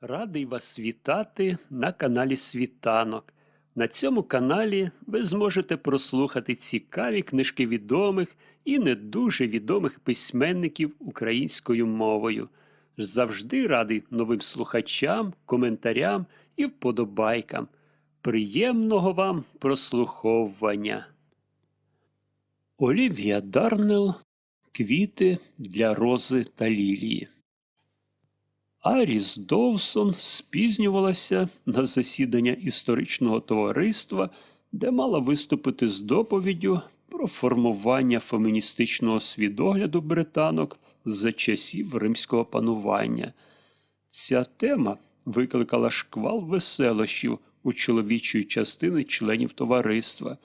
Радий вас вітати на каналі Світанок. На цьому каналі ви зможете прослухати цікаві книжки відомих і не дуже відомих письменників українською мовою. Завжди радий новим слухачам, коментарям і вподобайкам. Приємного вам прослуховування. Олівія Дарнел Квіти для рози та лілії. Аріс Довсон спізнювалася на засідання історичного товариства, де мала виступити з доповіддю про формування феміністичного свідогляду британок за часів римського панування. Ця тема викликала шквал веселощів у чоловічої частини членів товариства,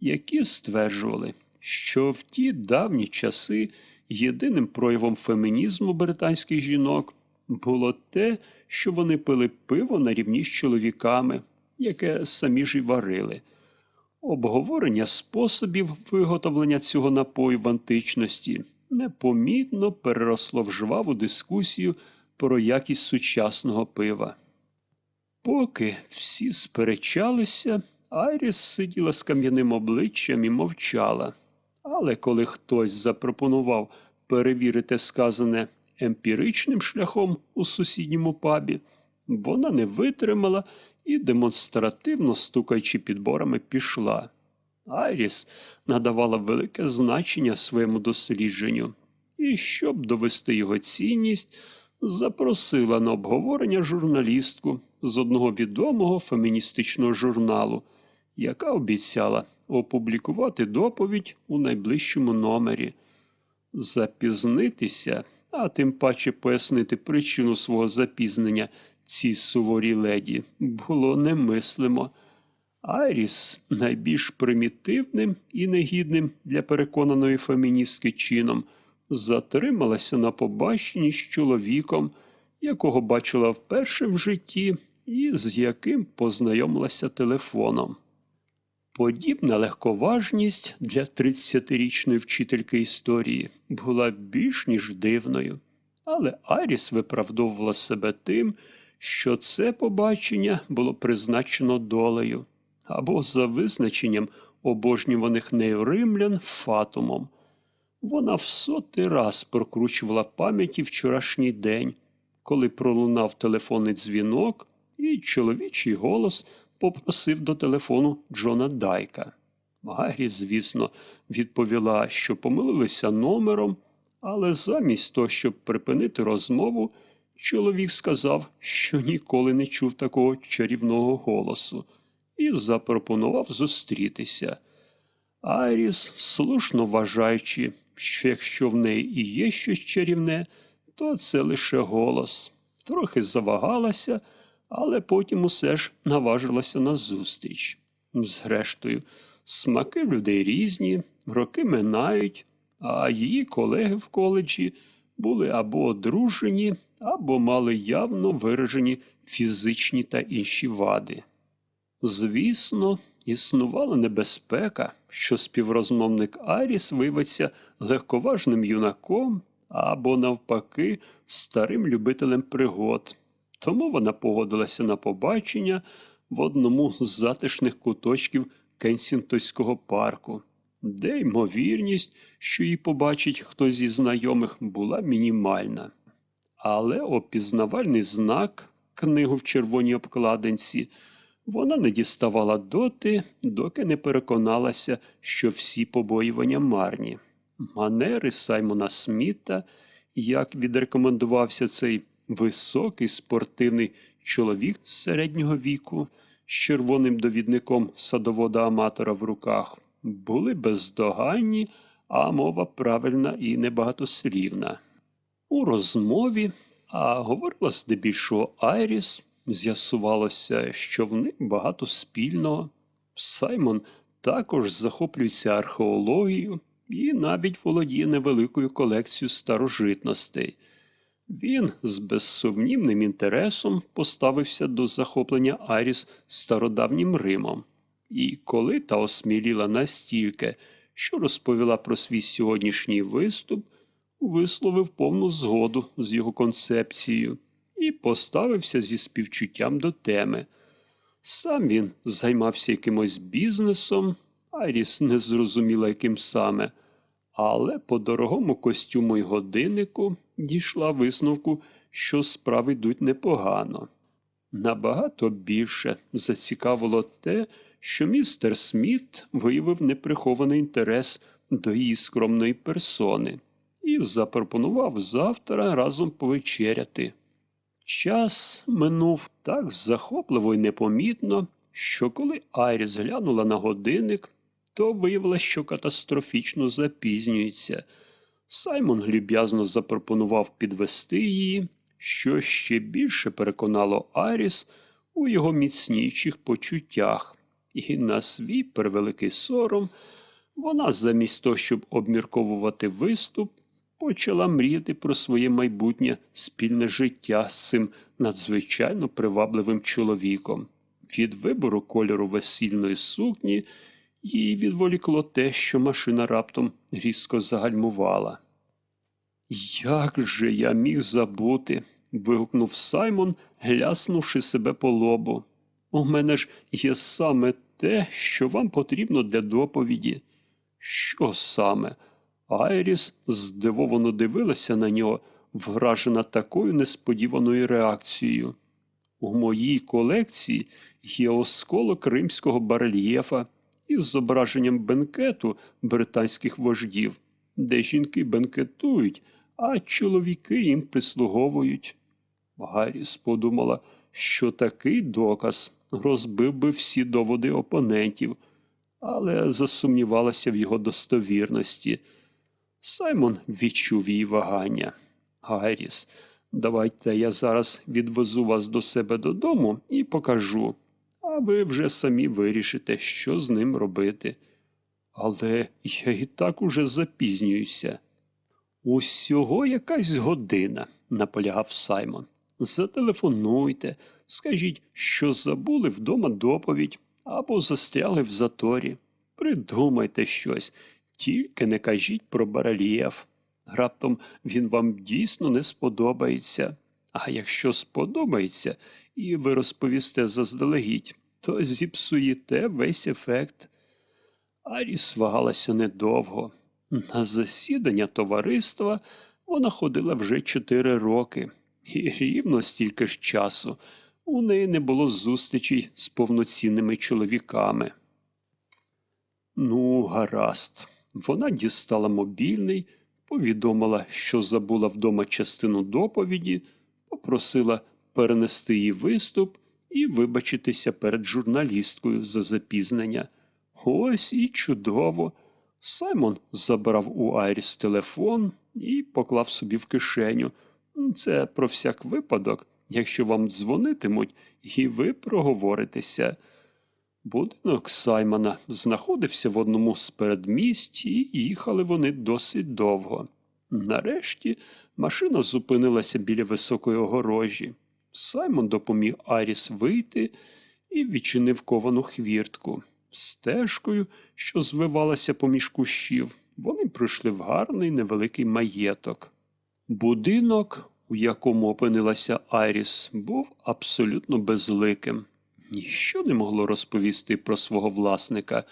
які стверджували, що в ті давні часи єдиним проявом фемінізму британських жінок було те, що вони пили пиво на рівні з чоловіками, яке самі ж і варили. Обговорення способів виготовлення цього напою в античності непомітно переросло в жваву дискусію про якість сучасного пива. Поки всі сперечалися, Айріс сиділа з кам'яним обличчям і мовчала. Але коли хтось запропонував перевірити сказане емпіричним шляхом у сусідньому пабі, вона не витримала і, демонстративно стукаючи підборами, пішла. Айріс надавала велике значення своєму дослідженню і, щоб довести його цінність, запросила на обговорення журналістку з одного відомого феміністичного журналу, яка обіцяла опублікувати доповідь у найближчому номері. Запізнитися, а тим паче пояснити причину свого запізнення цій суворій леді було немислимо. Айріс найбільш примітивним і негідним для переконаної феміністки чином затрималася на побаченні з чоловіком, якого бачила вперше в житті і з яким познайомилася телефоном. Подібна легковажність для 30-річної вчительки історії була більш ніж дивною, але Айріс виправдовувала себе тим, що це побачення було призначено долею або за визначенням обожнюваних нею римлян фатумом. Вона в сотий раз прокручувала пам'яті вчорашній день, коли пролунав телефонний дзвінок, і чоловічий голос попросив до телефону Джона Дайка. Гаррі, звісно, відповіла, що помилилися номером, але замість того, щоб припинити розмову, чоловік сказав, що ніколи не чув такого чарівного голосу, і запропонував зустрітися. Айріс, слушно вважаючи, що якщо в неї і є щось чарівне, то це лише голос. Трохи завагалася, але потім усе ж наважилася на зустріч. Зрештою, смаки людей різні, роки минають, а її колеги в коледжі були або одружені, або мали явно виражені фізичні та інші вади. Звісно, існувала небезпека, що співрозмовник Аріс виявиться легковажним юнаком або, навпаки, старим любителем пригод. Тому вона погодилася на побачення в одному з затишних куточків Кенсінгтонського парку, де ймовірність, що її побачить хтось зі знайомих, була мінімальна. Але опізнавальний знак, книгу в червоній обкладинці, вона не діставала доти, доки не переконалася, що всі побоювання марні. Манери Саймона Сміта, як відрекомендувався цей високий спортивний чоловік середнього віку з червоним довідником садовода аматора в руках, були бездоганні, а мова правильна і небагатослівна. У розмові, а говорила здебільшого Айріс, з'ясувалося, що в них багато спільного. Саймон також захоплюється археологією і навіть володіє невеликою колекцією старожитностей. Він з безсумнівним інтересом поставився до захоплення Аріс стародавнім Римом, і коли та осміліла настільки, що розповіла про свій сьогоднішній виступ, висловив повну згоду з його концепцією і поставився зі співчуттям до теми. Сам він займався якимось бізнесом, Айріс не зрозуміла, яким саме, але по дорогому костюму й годиннику дійшла висновку, що справи йдуть непогано. Набагато більше зацікавило те, що містер Сміт виявив неприхований інтерес до її скромної персони і запропонував завтра разом повечеряти. Час минув так захопливо і непомітно, що коли Айріс глянула на годинник, то виявила, що катастрофічно запізнюється. Саймон люб'язно запропонував підвести її, що ще більше переконало Айріс у його міцнійчих почуттях, і на свій превеликий сором вона, замість того, щоб обмірковувати виступ, почала мріяти про своє майбутнє спільне життя з цим надзвичайно привабливим чоловіком. Від вибору кольору весільної сукні її відволікло те, що машина раптом різко загальмувала. Як же я міг забути? вигукнув Саймон, гляснувши себе по лобу. У мене ж є саме те, що вам потрібно для доповіді. Що саме? Айріс здивовано дивилася на нього, вражена такою несподіваною реакцією. У моїй колекції є осколок римського барельєфа із зображенням бенкету британських вождів, де жінки бенкетують, а чоловіки їм прислуговують. Гарріс подумала, що такий доказ розбив би всі доводи опонентів, але засумнівалася в його достовірності. Саймон відчув її вагання. Гарріс, давайте я зараз відвезу вас до себе додому і покажу, ви вже самі вирішите, що з ним робити. Але я і так уже запізнююся. Усього якась година, наполягав Саймон. Зателефонуйте, скажіть, що забули вдома доповідь або застряли в заторі. Придумайте щось, тільки не кажіть про барельєф. Раптом він вам дійсно не сподобається. А якщо сподобається, і ви розповісте заздалегідь, то зіпсуєте весь ефект. Аріс вагалася недовго. На засідання товариства вона ходила вже чотири роки, і рівно стільки ж часу у неї не було зустрічей з повноцінними чоловіками. Ну, гаразд. Вона дістала мобільний, повідомила, що забула вдома частину доповіді, попросила перенести її виступ і вибачитися перед журналісткою за запізнення. Ось і чудово. Саймон забрав у Айріс телефон і поклав собі в кишеню. Це про всяк випадок, якщо вам дзвонитимуть, і ви проговоритеся. Будинок Саймона знаходився в одному з передмість, і їхали вони досить довго. Нарешті машина зупинилася біля високої огорожі. Саймон допоміг Аріс вийти і відчинив ковану хвіртку. Стежкою, що звивалася поміж кущів, вони прийшли в гарний невеликий маєток. Будинок, у якому опинилася Айріс, був абсолютно безликим. Ніщо не могло розповісти про свого власника,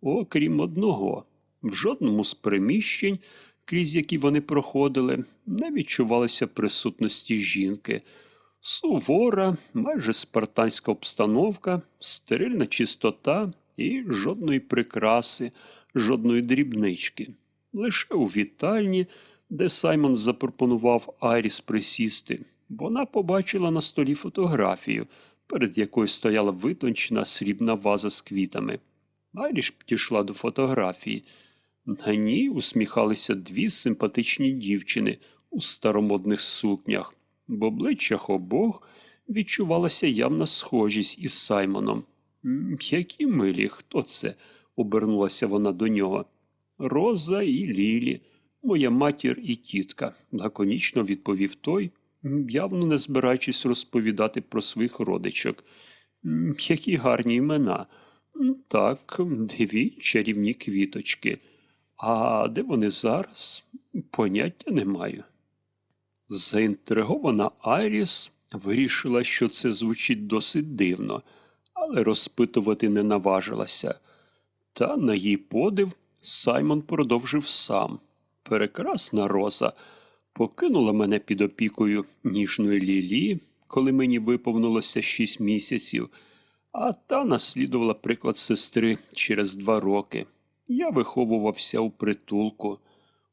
окрім одного. В жодному з приміщень, крізь які вони проходили, не відчувалося присутності жінки. Сувора, майже спартанська обстановка, стерильна чистота і жодної прикраси, жодної дрібнички. Лише у вітальні, де Саймон запропонував Айріс присісти, вона побачила на столі фотографію, перед якою стояла витончена срібна ваза з квітами. Айріш підійшла до фотографії. На ній усміхалися дві симпатичні дівчини у старомодних сукнях. В обличчях обох відчувалася явна схожість із Саймоном. Які милі, хто це? обернулася вона до нього. Роза і Лілі, моя матір і тітка, лаконічно відповів той, явно не збираючись розповідати про своїх родичок. Які гарні імена. Так, дві чарівні квіточки. А де вони зараз? Поняття не маю. Заінтригована Айріс Вирішила, що це звучить досить дивно, але розпитувати не наважилася. Та на її подив Саймон продовжив сам. Прекрасна роза покинула мене під опікою ніжної Лілі, коли мені виповнилося шість місяців, а та наслідувала приклад сестри через два роки. Я виховувався у притулку.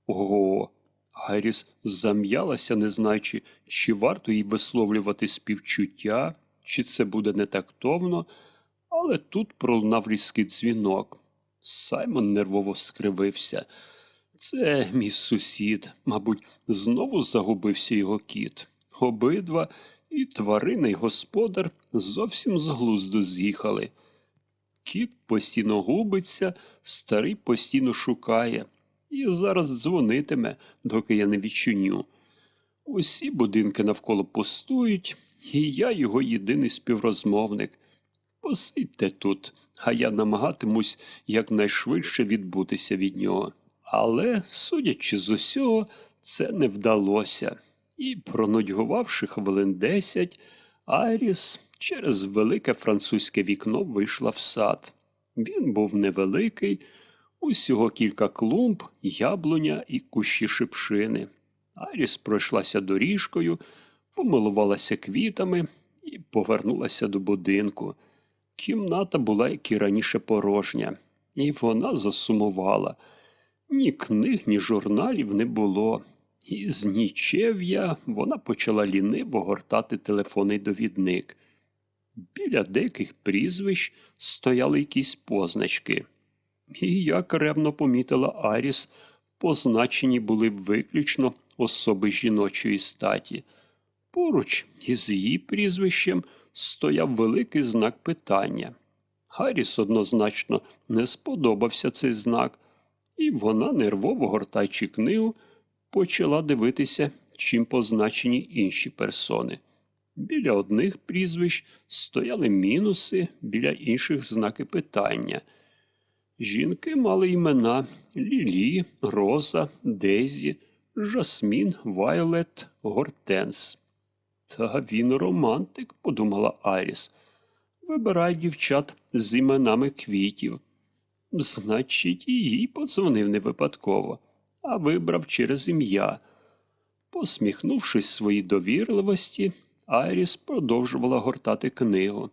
Ого. Гарріс зам'ялася, не знаючи, чи варто їй висловлювати співчуття, чи це буде не тактовно, але тут пролунав різкий дзвінок. Саймон нервово скривився. Це мій сусід, мабуть, знову загубився його кіт. Обидва і тварина, і господар зовсім з глузду з'їхали. Кіт постійно губиться, старий постійно шукає, і зараз дзвонитиме, доки я не відчиню. Усі будинки навколо пустують, і я його єдиний співрозмовник. Посидьте тут, а я намагатимусь якнайшвидше відбутися від нього. Але, судячи з усього, це не вдалося. І, пронудьгувавши хвилин десять, Айріс через велике французьке вікно вийшла в сад. Він був невеликий, усього кілька клумб, яблуня і кущі шипшини. Айріс пройшлася доріжкою, помилувалася квітами і повернулася до будинку. Кімната була, як і раніше, порожня, і вона засумувала. Ні книг, ні журналів не було. І з нічев'я вона почала ліниво гортати телефонний довідник. Біля деяких прізвищ стояли якісь позначки. І, як ревно помітила Аріс, позначені були виключно особи жіночої статі. Поруч із її прізвищем стояв великий знак питання. Гарріс однозначно не сподобався цей знак, і вона, нервово гортаючи книгу, почала дивитися, чим позначені інші персони. Біля одних прізвищ стояли мінуси, біля інших знаки питання. Жінки мали імена Лілі, Роза, Дезі, Жасмін, Вайолет, Гортенс. Та він романтик, подумала Аріс. Вибирай дівчат з іменами квітів. Значить, і їй подзвонив не випадково, а вибрав через ім'я. Посміхнувшись своїй довірливості, Айріс продовжувала гортати книгу,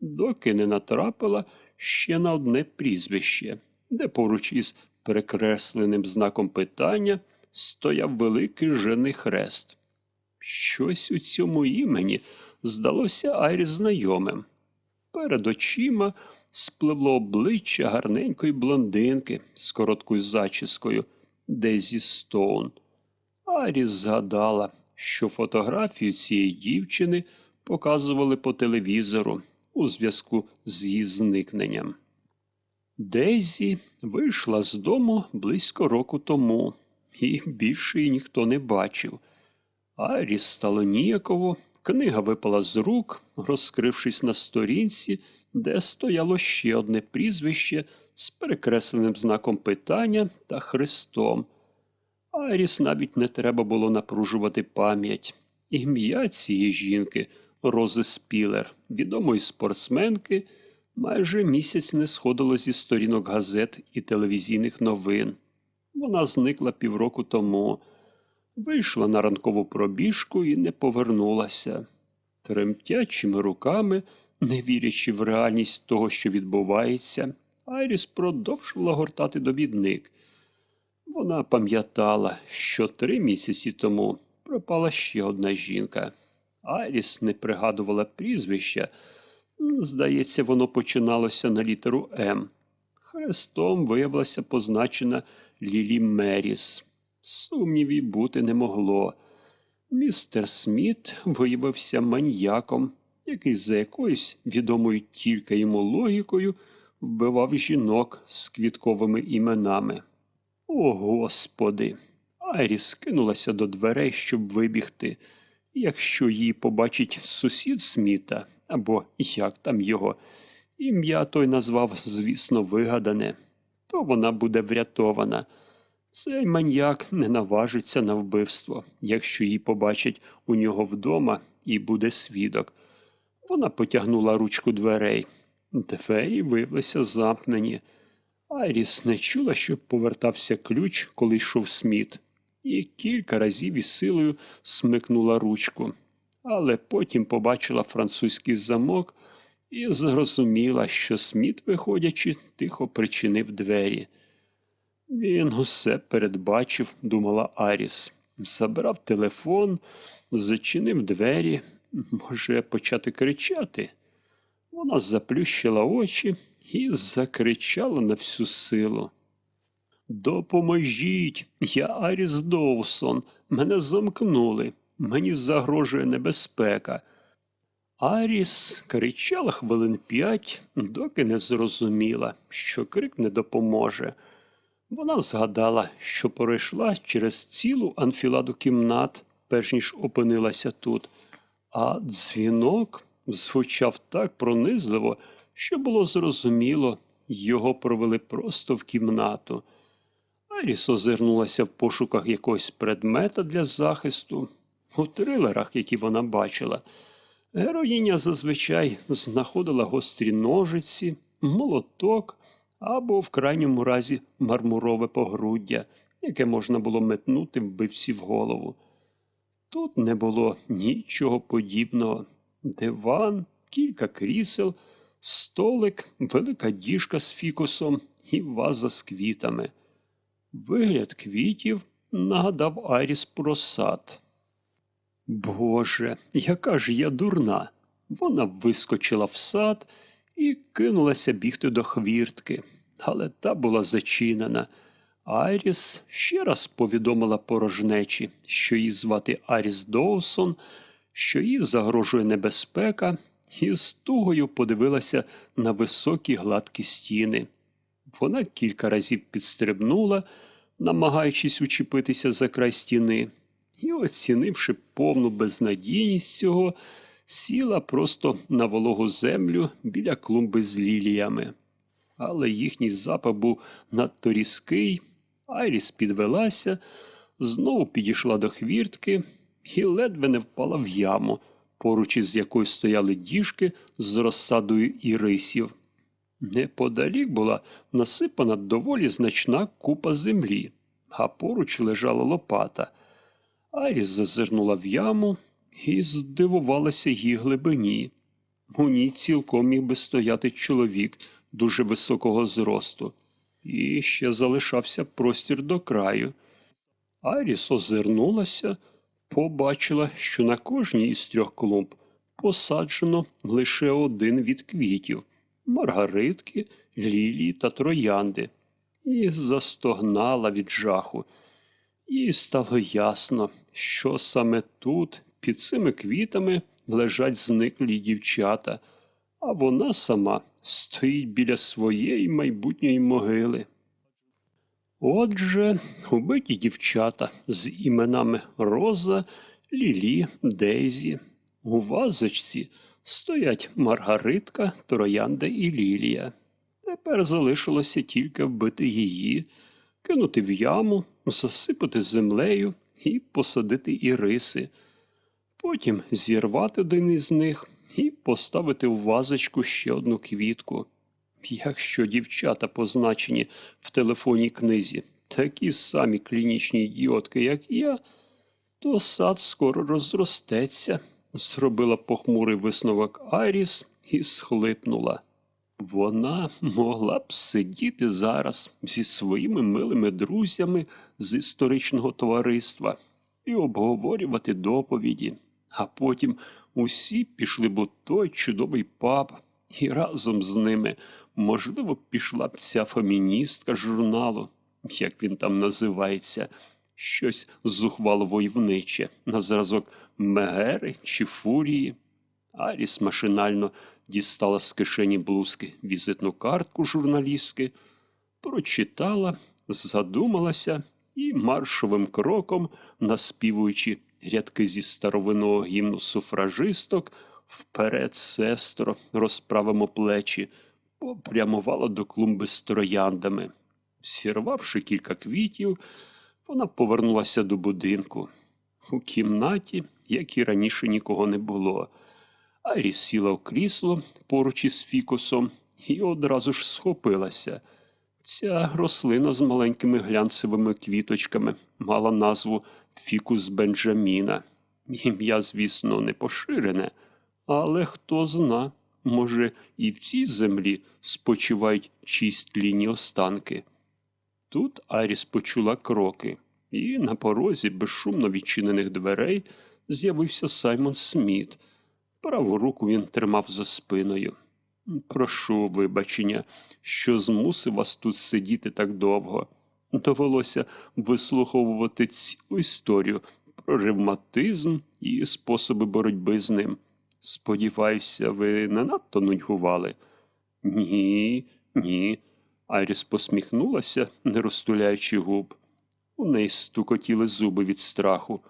доки не натрапила ще на одне прізвище, де поруч із перекресленим знаком питання стояв великий жений хрест. Щось у цьому імені здалося Айріс знайомим. Перед очима спливло обличчя гарненької блондинки з короткою зачіскою Дезі Стоун. Аріс згадала, що фотографію цієї дівчини показували по телевізору у зв'язку з її зникненням. Дезі вийшла з дому близько року тому, і більше її ніхто не бачив. Аріс стало ніяково, книга випала з рук, розкрившись на сторінці, де стояло ще одне прізвище з перекресленим знаком питання та хрестом. Айріс навіть не треба було напружувати пам'ять. Ім'я цієї жінки, Рози Спілер, відомої спортсменки, майже місяць не сходило зі сторінок газет і телевізійних новин. Вона зникла півроку тому, вийшла на ранкову пробіжку і не повернулася. Тремтячими руками, не вірячи в реальність того, що відбувається, Айріс продовжувала гортати довідник. Вона пам'ятала, що три місяці тому пропала ще одна жінка. Айріс не пригадувала прізвища. Здається, воно починалося на літеру М. Хрестом виявилася позначена Лілі Меріс. Сумнівів бути не могло. Містер Сміт виявився маньяком, який за якоюсь відомою тільки йому логікою вбивав жінок з квітковими іменами. О, Господи! Айріс кинулася до дверей, щоб вибігти. Якщо її побачить сусід Сміта, або як там його, ім'я той назвав, звісно, вигадане, то вона буде врятована. Цей маньяк не наважиться на вбивство, якщо її побачать у нього вдома і буде свідок. Вона потягнула ручку дверей. Двері виявилися замкнені. Айріс не чула, що повертався ключ, коли йшов сміт, і кілька разів із силою смикнула ручку. Але потім побачила французький замок і зрозуміла, що сміт, виходячи, тихо причинив двері. Він усе передбачив, думала Аріс. Забрав телефон, зачинив двері, може почати кричати. Вона заплющила очі і закричала на всю силу. Допоможіть, я Аріс Доусон. Мене замкнули. Мені загрожує небезпека. Аріс кричала хвилин п'ять, доки не зрозуміла, що крик не допоможе. Вона згадала, що пройшла через цілу анфіладу кімнат, перш ніж опинилася тут, а дзвінок звучав так пронизливо, що було зрозуміло, його провели просто в кімнату. Аріс озирнулася в пошуках якогось предмета для захисту. У трилерах, які вона бачила, героїня зазвичай знаходила гострі ножиці, молоток або, в крайньому разі, мармурове погруддя, яке можна було метнути вбивці в голову. Тут не було нічого подібного. Диван, кілька крісел, столик, велика діжка з фікусом і ваза з квітами. Вигляд квітів нагадав Айріс про сад. Боже, яка ж я дурна. Вона вискочила в сад і кинулася бігти до хвіртки, але та була зачинена. Айріс ще раз повідомила порожнечі, що її звати Аріс Доусон, що їй загрожує небезпека, і з тугою подивилася на високі гладкі стіни. Вона кілька разів підстрибнула, намагаючись учепитися за край стіни, і, оцінивши повну безнадійність цього, сіла просто на вологу землю біля клумби з ліліями. Але їхній запах був надто різкий, Айріс підвелася, знову підійшла до хвіртки і ледве не впала в яму, поруч із якою стояли діжки з розсадою ірисів. Неподалік була насипана доволі значна купа землі, а поруч лежала лопата. Айріс зазирнула в яму і здивувалася її глибині. У ній цілком міг би стояти чоловік дуже високого зросту, і ще залишався простір до краю. Айріс озирнулася, побачила, що на кожній із трьох клумб посаджено лише один від квітів маргаритки, лілії та троянди, і застогнала від жаху. Їй стало ясно, що саме тут, під цими квітами, лежать зниклі дівчата, а вона сама стоїть біля своєї майбутньої могили. Отже, убиті дівчата з іменами Роза, Лілі, Дейзі. У вазочці стоять Маргаритка, Троянда і Лілія. Тепер залишилося тільки вбити її, кинути в яму, засипати землею і посадити іриси. Потім зірвати один із них і поставити в вазочку ще одну квітку. Якщо дівчата позначені в телефонній книзі такі самі клінічні ідіотки, як я, то сад скоро розростеться, зробила похмурий висновок Айріс і схлипнула. Вона могла б сидіти зараз зі своїми милими друзями з історичного товариства і обговорювати доповіді, а потім усі пішли б у той чудовий паб, і разом з ними, можливо, пішла б ця феміністка журналу, як він там називається, щось зухвало войовниче, на зразок Мегери чи Фурії. Аріс машинально дістала з кишені блузки візитну картку журналістки, прочитала, задумалася і маршовим кроком, наспівуючи рядки зі старовинного гімну суфражисток, вперед, сестро, розправимо плечі, попрямувала до клумби з трояндами. Сірвавши кілька квітів, вона повернулася до будинку. У кімнаті як і раніше нікого не було. Айріс сіла в крісло поруч із фікусом і одразу ж схопилася. Ця рослина з маленькими глянцевими квіточками мала назву Фікус Бенджаміна. Ім'я, звісно, не поширене, але хто зна, може, і в цій землі спочивають чистлінні останки. Тут Аріс почула кроки, і на порозі безшумно відчинених дверей з'явився Саймон Сміт. Праву руку він тримав за спиною. Прошу вибачення, що змусив вас тут сидіти так довго. Довелося вислуховувати цілу історію про ревматизм і способи боротьби з ним. Сподіваюся, ви не надто нудьгували? Ні, ні. Айріс посміхнулася, не розтуляючи губ. У неї стукотіли зуби від страху.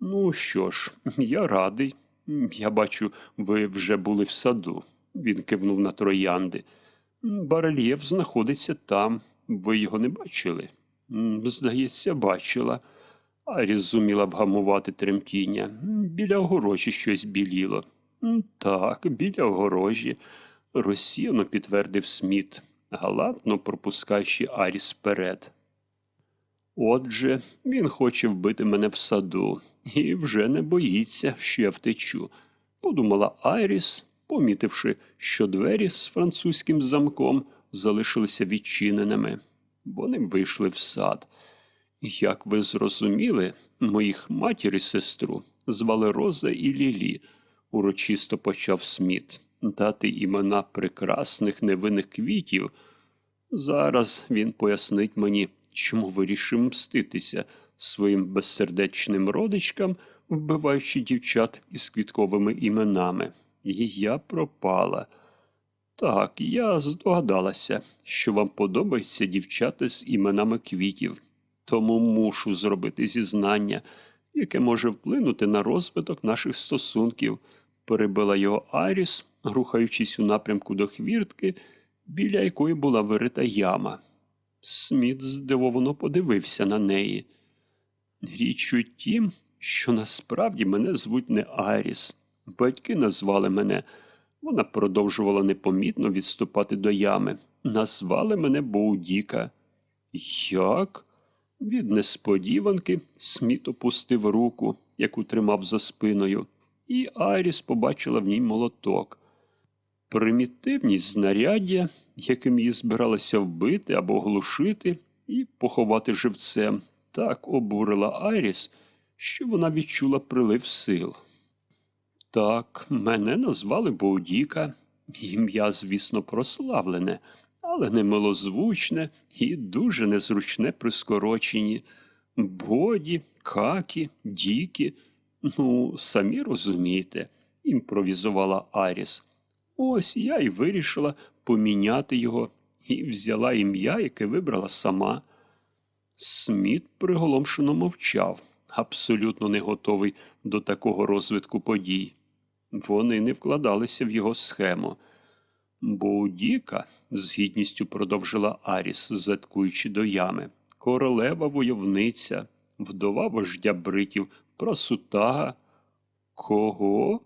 Ну що ж, я радий. Я бачу, ви вже були в саду. Він кивнув на троянди. Барельєф знаходиться там. Ви його не бачили? Здається, бачила. Аріс зуміла вгамувати тремтіння. Біля огорожі щось біліло. Так, біля огорожі. Розсіяно підтвердив Сміт, галантно пропускаючи Аріс вперед. Отже, він хоче вбити мене в саду і вже не боїться, що я втечу, подумала Айріс, помітивши, що двері з французьким замком залишилися відчиненими. Вони вийшли в сад. Як ви зрозуміли, моїх матір і сестру звали Роза і Лілі, урочисто почав Сміт, дати імена прекрасних невинних квітів. Зараз він пояснить мені, чому вирішив мститися своїм безсердечним родичкам, вбиваючи дівчат із квітковими іменами. І я пропала. Так, я здогадалася, що вам подобаються дівчата з іменами квітів, тому мушу зробити зізнання, яке може вплинути на розвиток наших стосунків, перебила його Аріс, рухаючись у напрямку до хвіртки, біля якої була вирита яма. Сміт здивовано подивився на неї. Річ у тім, що насправді мене звуть не Аріс. Батьки назвали мене. Вона продовжувала непомітно відступати до ями. Назвали мене Боудіка. Як? Від несподіванки Сміт опустив руку, яку тримав за спиною, і Айріс побачила в ній молоток. Примітивність знаряддя, яким її збиралися вбити або глушити і поховати живцем, так обурила Айріс, що вона відчула прилив сил. Так, мене назвали Боудіка. Ім'я, звісно, прославлене, але не милозвучне і дуже незручне при скороченні. Боді, какі, дікі. Ну, самі розумієте, імпровізувала Аріс. Ось я й вирішила поміняти його і взяла ім'я, яке вибрала сама. Сміт приголомшено мовчав, абсолютно не готовий до такого розвитку подій. Вони не вкладалися в його схему. Боудіка, з гідністю продовжила Аріс, заткуючи до ями, королева войовниця, вдова вождя бритів, прасутага. Кого?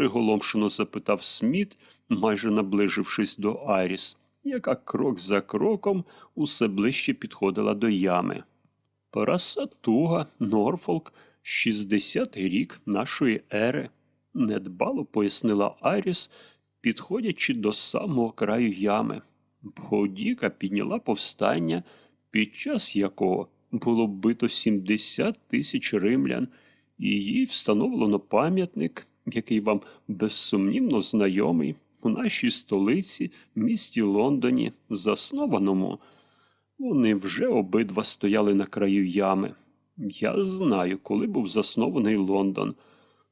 Приголомшено запитав Сміт, майже наближившись до Аріс, яка крок за кроком усе ближче підходила до ями. Прасатуга, Норфолк, 60-й рік нашої ери, недбало пояснила Аріс, підходячи до самого краю ями. Бодіка підняла повстання, під час якого було вбито 70 тисяч римлян, і їй встановлено пам'ятник, який вам безсумнівно знайомий у нашій столиці, місті Лондоні, заснованому. Вони вже обидва стояли на краю ями. Я знаю, коли був заснований Лондон.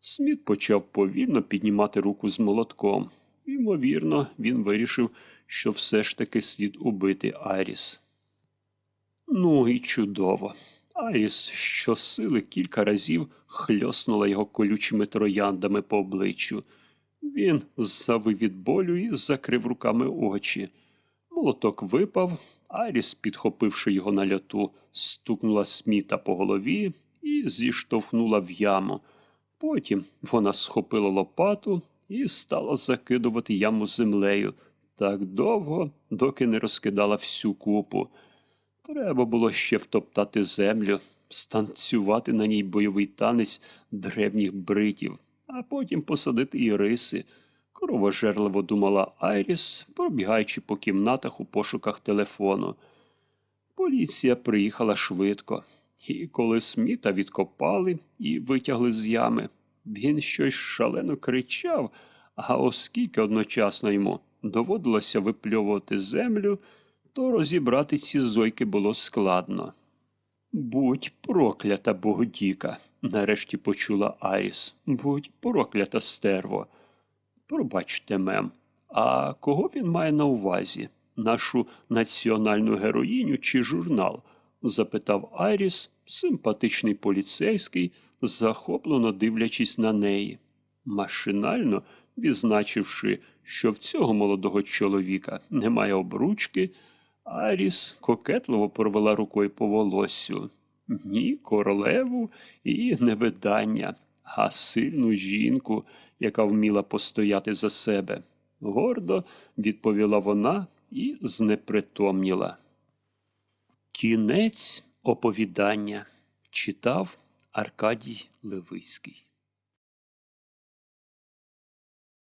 Сміт почав повільно піднімати руку з молотком. Ймовірно, він вирішив, що все ж таки слід убити Айріс. Ну і чудово. Айріс щосили кілька разів хльоснула його колючими трояндами по обличчю. Він завив від болю і закрив руками очі. Молоток випав, Айріс, підхопивши його на льоту, стукнула сміта по голові і зіштовхнула в яму. Потім вона схопила лопату і стала закидувати яму землею так довго, доки не розкидала всю купу. Треба було ще втоптати землю, станцювати на ній бойовий танець древніх бритів, а потім посадити і риси. Кровожерливо думала Айріс, пробігаючи по кімнатах у пошуках телефону. Поліція приїхала швидко, і коли Сміта відкопали і витягли з ями, він щось шалено кричав, а оскільки одночасно йому доводилося випльовувати землю, то розібрати ці зойки було складно. Будь проклята Богодіка, нарешті почула Аріс. Будь проклята стерво. Пробачте, мем, а кого він має на увазі? Нашу національну героїню чи журнал? запитав Айріс, симпатичний поліцейський, захоплено дивлячись на неї. Машинально відзначивши, що в цього молодого чоловіка немає обручки, Аріс кокетливо провела рукою по волоссю. Ні, королеву і не видання, а сильну жінку, яка вміла постояти за себе. Гордо відповіла вона і знепритомніла. Кінець оповідання читав Аркадій Левиський.